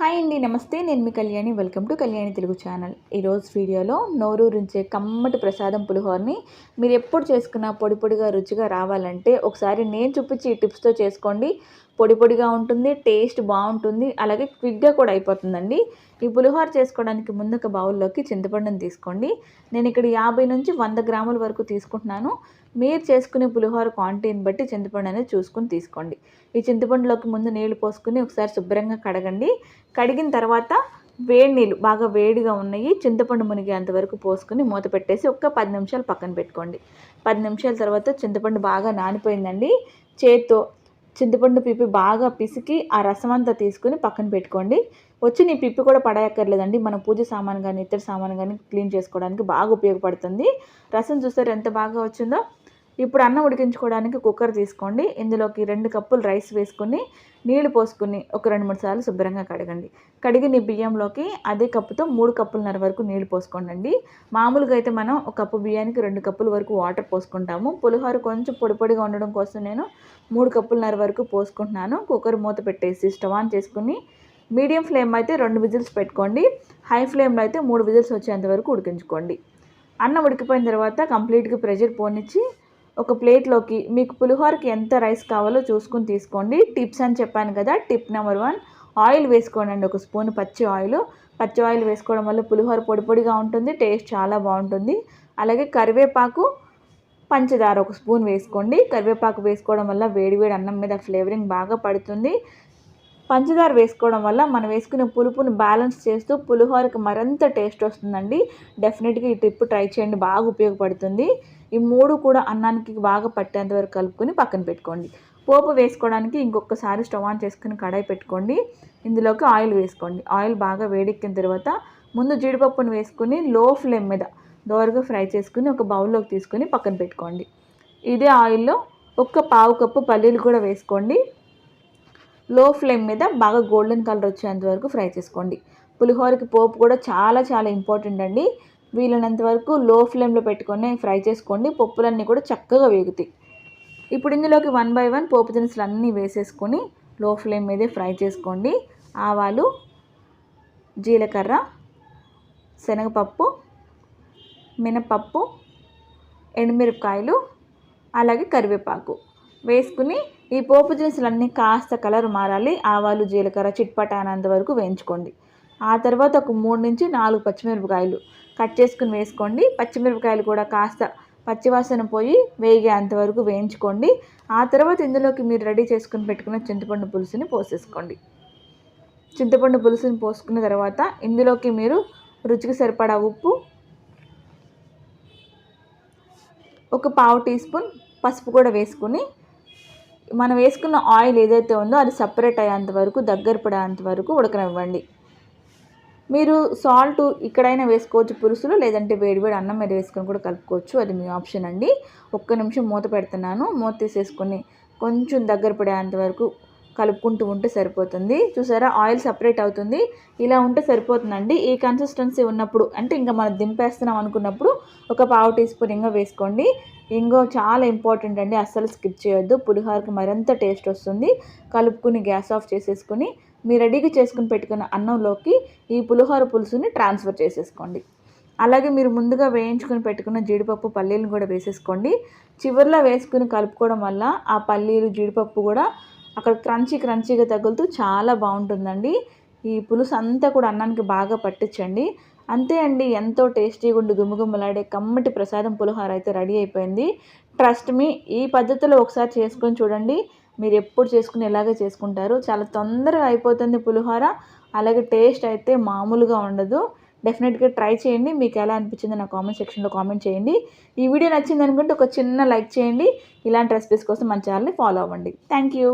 Hi అండి నమస్తే. నేను మీ Kalyani. Welcome to Kalyani Telugu channel. ఈరోజు వీడియోలో నోరూరించే కమ్మటి ప్రసాదం పులిహోరని మీరు ఎప్పుడు చేసుకున్నా పొడి పొడిగా రుచిగా రావాలంటే ఒకసారి నేను చూపించి ఈ టిప్స్తో చేసుకోండి. పొడి పొడిగా ఉంటుంది టేస్ట్ బాగుంటుంది అలాగే క్విక్గా కూడా అయిపోతుందండి. ఈ పులిహోర చేసుకోవడానికి ముందు ఒక బౌల్లోకి చింతపండుని తీసుకోండి. నేను ఇక్కడ యాభై నుంచి వంద గ్రాముల వరకు తీసుకుంటున్నాను. మీరు చేసుకునే పులిహోర క్వాంటిటీని బట్టి చింతపండు అనేది చూసుకుని తీసుకోండి. ఈ చింతపండులోకి ముందు నీళ్ళు పోసుకుని ఒకసారి శుభ్రంగా కడగండి. కడిగిన తర్వాత వేడి నీళ్ళు బాగా వేడిగా ఉన్నాయి చింతపండు మునిగేంత వరకు పోసుకుని మూత పెట్టేసి ఒక్క పది నిమిషాలు పక్కన పెట్టుకోండి. పది నిమిషాల తర్వాత చింతపండు బాగా నానిపోయిందండి. చేత్తో చింతపండు పిప్పి బాగా పిసికి ఆ రసం అంతా తీసుకుని పక్కన పెట్టుకోండి. వచ్చి నీ పిప్పి కూడా పడేయక్కర్లేదండి. మన పూజ సామాన్ కానీ ఇతర సామాన్ కానీ క్లీన్ చేసుకోవడానికి బాగా ఉపయోగపడుతుంది. రసం చూస్తారు ఎంత బాగా వచ్చిందో? ఇప్పుడు అన్నం ఉడికించుకోవడానికి కుక్కర్ తీసుకోండి. ఇందులోకి రెండు కప్పులు రైస్ వేసుకుని నీళ్ళు పోసుకుని ఒక రెండు మూడు సార్లు శుభ్రంగా కడగండి. కడిగిన బియ్యంలోకి అదే కప్పుతో మూడు కప్పులన్నర వరకు నీళ్ళు పోసుకోండి మామూలుగా అయితే మనం ఒక కప్పు బియ్యానికి రెండు కప్పుల వరకు వాటర్ పోసుకుంటాము. పులిహోర కొంచెం పొడి పొడిగా ఉండడం కోసం నేను మూడు కప్పులన్నర వరకు పోసుకుంటున్నాను. కుక్కర్ మూత పెట్టేసి స్టవ్ ఆన్ చేసుకుని మీడియం ఫ్లేమ్ అయితే రెండు విజిల్స్ పెట్టుకోండి. హై ఫ్లేమ్లో అయితే మూడు విజిల్స్ వచ్చేంత వరకు ఉడికించుకోండి. అన్నం ఉడికిపోయిన తర్వాత కంప్లీట్గా ప్రెషర్ పోనిచ్చి ఒక ప్లేట్లోకి మీకు పులిహోరకి ఎంత రైస్ కావాలో చూసుకుని తీసుకోండి. టిప్స్ అని చెప్పాను కదా టిప్ నెంబర్ వన్ ఆయిల్ వేసుకోండి ఒక స్పూన్ పచ్చి ఆయిల్. పచ్చి ఆయిల్ వేసుకోవడం వల్ల పులిహోర పొడి పొడిగా ఉంటుంది టేస్ట్ చాలా బాగుంటుంది. అలాగే కరివేపాకు పంచదార ఒక స్పూన్ వేసుకోండి. కరివేపాకు వేసుకోవడం వల్ల వేడివేడి అన్నం మీద ఫ్లేవరింగ్ బాగా పడుతుంది. పంచదార వేసుకోవడం వల్ల మనం వేసుకునే పులుపుని బ్యాలెన్స్ చేస్తూ పులిహోరకి మరింత టేస్ట్ వస్తుందండి. డెఫినెట్గా ఈ ట్రిప్ ట్రై చేయండి బాగా ఉపయోగపడుతుంది. ఈ మూడు కూడా అన్నానికి బాగా పట్టేంత వరకు కలుపుకొని పక్కన పెట్టుకోండి. పోపు వేసుకోవడానికి ఇంకొకసారి స్టవ్ ఆన్ చేసుకుని కడాయి పెట్టుకోండి. ఇందులోకి ఆయిల్ వేసుకోండి. ఆయిల్ బాగా వేడెక్కిన తర్వాత ముందు జీడిపప్పును వేసుకుని లో ఫ్లేమ్ మీద దోరగా ఫ్రై చేసుకుని ఒక బౌల్లోకి తీసుకొని పక్కన పెట్టుకోండి. ఇదే ఆయిల్లో ఒక్క పావు కప్పు పల్లీలు కూడా వేసుకోండి. లో ఫ్లేమ్ మీద బాగా గోల్డెన్ కలర్ వచ్చేంత వరకు ఫ్రై చేసుకోండి. పులిహోరకి పోపు కూడా చాలా చాలా ఇంపార్టెంట్ అండి. వీలైనంత వరకు లో ఫ్లేమ్లో పెట్టుకొని ఫ్రై చేసుకోండి. పప్పులన్నీ కూడా చక్కగా వేగుతాయి. ఇప్పుడు ఇందులోకి వన్ బై వన్ పోపు దినుసులు అన్నీ వేసేసుకొని లో ఫ్లేమ్ మీదే ఫ్రై చేసుకోండి. ఆవాలు జీలకర్ర శనగపప్పు మినపప్పు ఎండుమిరపకాయలు అలాగే కరివేపాకు. వేసుకుని ఈ పోపు దినుసులన్నీ కాస్త కలర్ మారాలి. ఆవాలు జీలకర్ర చిట్పట అనేంత వరకు వేయించుకోండి. ఆ తర్వాత ఒక మూడు నుంచి నాలుగు పచ్చిమిరపకాయలు కట్ చేసుకుని వేసుకోండి. పచ్చిమిరపకాయలు కూడా కాస్త పచ్చివాసన పోయి వేగేంత వరకు వేయించుకోండి. ఆ తర్వాత ఇందులోకి మీరు రెడీ చేసుకుని పెట్టుకున్న చింతపండు పులుసుని పోసేసుకోండి. చింతపండు పులుసుని పోసుకున్న తర్వాత ఇందులోకి మీరు రుచికి సరిపడా ఉప్పు ఒక పావు టీ స్పూన్ పసుపు కూడా వేసుకుని మనం వేసుకున్న ఆయిల్ ఏదైతే ఉందో అది సపరేట్ అయ్యేంత వరకు దగ్గర పడేంత వరకు ఉడకనివ్వండి. మీరు సాల్ట్ ఇక్కడైనా వేసుకోవచ్చు పులుసులు లేదంటే వేడివేడి అన్నం మీద వేసుకొని కూడా కలుపుకోవచ్చు. అది మీ ఆప్షన్ అండి. ఒక్క నిమిషం మూత పెడుతున్నాను. మూత తీసేసుకొని కొంచెం దగ్గర పడేంత వరకు కలుపుకుంటూ ఉంటే సరిపోతుంది. చూసారా? ఆయిల్ సపరేట్ అవుతుంది. ఇలా ఉంటే సరిపోతుందండి. ఈ కన్సిస్టెన్సీ ఉన్నప్పుడు అంటే ఇంకా మనం దింపేస్తున్నాం అనుకున్నప్పుడు ఒక పావు టీ స్పూన్ ఇంకా వేసుకోండి. ఇంగో చాలా ఇంపార్టెంట్ అండి. అస్సలు స్కిప్ చేయొద్దు. పులిహోరకి మరింత టేస్ట్ వస్తుంది. కలుపుకుని గ్యాస్ ఆఫ్ చేసేసుకుని మీరు రెడీగా చేసుకుని పెట్టుకున్న అన్నంలోకి ఈ పులిహోర పులుసుని ట్రాన్స్ఫర్ చేసేసుకోండి. అలాగే మీరు ముందుగా వేయించుకుని పెట్టుకున్న జీడిపప్పు పల్లీలను కూడా వేసేసుకోండి. చివరిలో వేసుకుని కలుపుకోవడం వల్ల ఆ పల్లీలు జీడిపప్పు కూడా అక్కడ క్రంచీ క్రంచీగా తగులుతూ చాలా బాగుంటుందండి. ఈ పులుసు అంతా కూడా అన్నానికి బాగా పట్టించండి. అంతే అండి ఎంతో టేస్టీగా ఉండి గుమ్మగుమ్మలాడే కమ్మటి ప్రసాదం పులిహోర అయితే రెడీ అయిపోయింది. ట్రస్ట్ మీ ఈ పద్ధతిలో ఒకసారి చేసుకొని చూడండి. మీరు ఎప్పుడు చేసుకుని ఎలాగే చేసుకుంటారు. చాలా తొందరగా అయిపోతుంది పులిహోర. అలాగే టేస్ట్ అయితే మామూలుగా ఉండదు. డెఫినెట్గా ట్రై చేయండి. మీకు ఎలా అనిపించింది నా కామెంట్ సెక్షన్లో కామెంట్ చేయండి. ఈ వీడియో నచ్చింది అనుకుంటే ఒక చిన్న లైక్ చేయండి. ఇలాంటి రెసిపీస్ కోసం మన ఛానల్ని ఫాలో అవ్వండి. Thank you